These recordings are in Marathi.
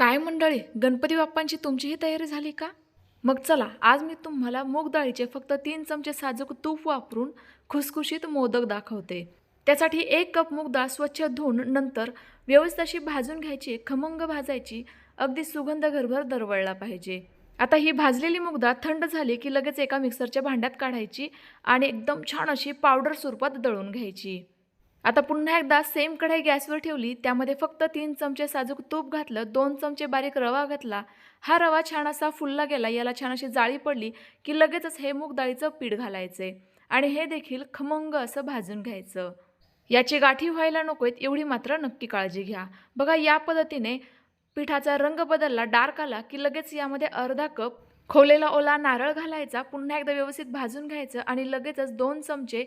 काय मंडळी? गणपती बाप्पांची तुमचीही तयारी झाली का? मग चला आज मी तुम्हाला मूग डाळीचे फक्त तीन चमचे साजूक तूप वापरून खुसखुशीत मोदक दाखवते. त्यासाठी एक कप मूग डाळ स्वच्छ धुवून नंतर व्यवस्थित अशी भाजून घ्यायची खमंग भाजायची अगदी सुगंध घरभर दरवळला पाहिजे. आता ही भाजलेली मुगदा थंड झाली की लगेच एका मिक्सरच्या भांड्यात काढायची आणि एकदम छान अशी पावडर स्वरूपात दळून घ्यायची. आता पुन्हा एकदा सेम कढाई गॅसवर ठेवली त्यामध्ये फक्त तीन चमचे साजूक तूप घातलं दोन चमचे बारीक रवा घातला. हा रवा छान असा फुलला गेला याला छान अशी जाळी पडली की लगेचच हे मूग डाळीचं पीठ घालायचे. आणि हे देखील खमंग असं भाजून घ्यायचं. याची गाठी व्हायला नकोत एवढी मात्र नक्की काळजी घ्या. बघा या पद्धतीने पिठाचा रंग बदलला डार्क आला की लगेच यामध्ये अर्धा कप खोलेला ओला नारळ घालायचा पुन्हा एकदा व्यवस्थित भाजून घ्यायचं आणि लगेचच दोन चमचे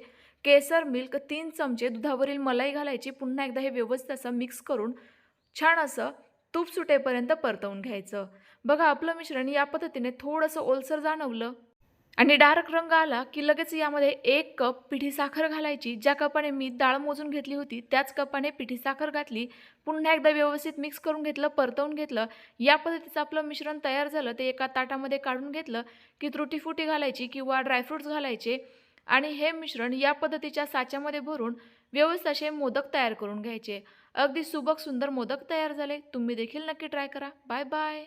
केसर मिल्क तीन चमचे दुधावरील मलाई घालायची पुन्हा एकदा हे व्यवस्थित असं मिक्स करून छान असं तूप सुटेपर्यंत परतवून घ्यायचं. बघा आपलं मिश्रण या पद्धतीने थोडंसं ओलसर जाणवलं. आणि डार्क रंग आला की लगेच यामध्ये एक कप पिठी साखर घालायची. ज्या कपाने मी डाळ मोजून घेतली होती त्याच कपाने पिठी साखर घातली. पुन्हा एकदा व्यवस्थित मिक्स करून घेतलं परतवून घेतलं. या पद्धतीचं आपलं मिश्रण तयार झालं. ते एका ताटामध्ये काढून घेतलं की त्रुटीफुटी घालायची किंवा ड्रायफ्रूट्स घालायचे. आणि हे मिश्रण या पद्धतीच्या साच्यामध्ये भरून व्यवस्थित असे मोदक तयार करून घ्यायचे. अगदी सुबक सुंदर मोदक तयार झाले. तुम्ही देखील नक्की ट्राय करा. Bye bye